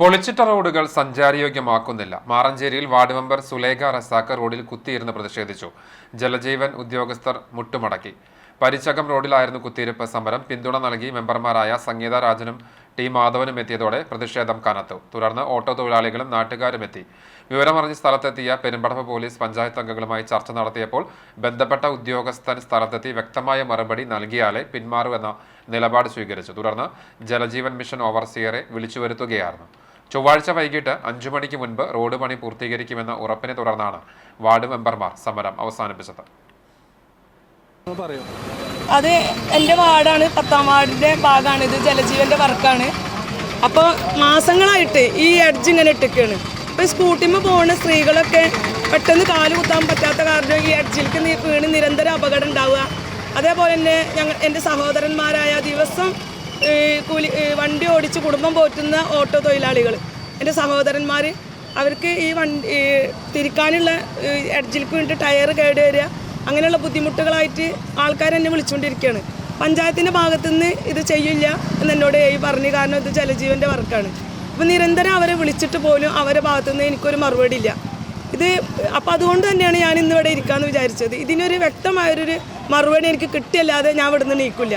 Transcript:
പൊളിച്ചിട്ട റോഡുകൾ സഞ്ചാരയോഗ്യമാക്കുന്നില്ല. മാറഞ്ചേരിയിൽ വാർഡ് മെമ്പർ സുലേഖ റസാക്ക് റോഡിൽ കുത്തിയിരുന്ന് പ്രതിഷേധിച്ചു. ജലജീവൻ ഉദ്യോഗസ്ഥർ മുട്ടുമടക്കി. പരിച്ചകം റോഡിലായിരുന്നു കുത്തിയിരിപ്പ് സമരം. പിന്തുണ നൽകി മെമ്പർമാരായ സംഗീത രാജനും ടി മാധവനും എത്തിയതോടെ പ്രതിഷേധം കനത്തു. തുടർന്ന് ഓട്ടോ തൊഴിലാളികളും നാട്ടുകാരും എത്തി. വിവരമറിഞ്ഞ് സ്ഥലത്തെത്തിയ പെരുമ്പടപ്പ് പോലീസ് പഞ്ചായത്ത് അംഗങ്ങളുമായി ചർച്ച നടത്തിയപ്പോൾ ബന്ധപ്പെട്ട ഉദ്യോഗസ്ഥൻ സ്ഥലത്തെത്തി വ്യക്തമായ മറുപടി നൽകിയാലേ പിന്മാറൂ എന്ന നിലപാട് സ്വീകരിച്ചു. തുടർന്ന് ജലജീവൻ മിഷൻ ഓവർസിയറെ വിളിച്ചു വരുത്തുകയായിരുന്നു ചൊവ്വാഴ്ച വൈകിട്ട് അഞ്ചു മണിക്ക് മുൻപ് റോഡ് പണി പൂർത്തീകരിക്കുമെന്ന ഉറപ്പിനെ തുടർന്നാണ് വാർഡ് മെമ്പർമാർ സമരം അവസാനിപ്പിച്ചത്. അത് എന്റെ വാർഡാണ് പത്താം വാർഡിന്റെ ഭാഗമാണ് ഇത് ജലജീവന്റെ വർക്കാണ്. അപ്പോൾ മാസങ്ങളായിട്ട് ഈ എഡ്ജ് ഇങ്ങനെ ഇട്ടിക്കാണ്. ഇപ്പൊ സ്കൂട്ടിമ്മ പോകുന്ന സ്ത്രീകളൊക്കെ പെട്ടെന്ന് കാൽ കുത്താൻ പറ്റാത്ത കാരണം ഈ എഡ്ജിലേക്ക് വീണ് നിരന്തരം അപകടം ഉണ്ടാവുക. അതേപോലെ തന്നെ ഞങ്ങൾ എന്റെ സഹോദരന്മാരായ ദിവസം കൂലി വണ്ടി ഓടിച്ച് കുടുംബം പോറ്റുന്ന ഓട്ടോ തൊഴിലാളികൾ. എന്റെ സഹോദരന്മാർ അവർക്ക് ഈ വണ്ടി തിരിക്കാനുള്ള എഡ്ജിൽക്ക് വേണ്ടി ടയർ കേട് വരിക അങ്ങനെയുള്ള ബുദ്ധിമുട്ടുകളായിട്ട് ആൾക്കാർ എന്നെ വിളിച്ചുകൊണ്ടിരിക്കുകയാണ് പഞ്ചായത്തിന്റെ ഭാഗത്തുനിന്ന് ഇത് ചെയ്യില്ല എന്ന് എന്നോട് ഈ പറഞ്ഞു കാരണം ഇത് ജലജീവന്റെ വർക്കാണ്. അപ്പോൾ നിരന്തരം അവരെ വിളിച്ചിട്ട് പോലും അവരുടെ ഭാഗത്തുനിന്ന് എനിക്കൊരു മറുപടി ഇല്ല ഇത് അപ്പോൾ അതുകൊണ്ട് തന്നെയാണ് ഞാൻ ഇന്നിവിടെ ഇരിക്കാമെന്ന് വിചാരിച്ചത്. ഇതിനൊരു വ്യക്തമായൊരു മറുപടി എനിക്ക് കിട്ടിയല്ലാതെ ഞാൻ ഇവിടെ നിന്ന് നീക്കില്ല.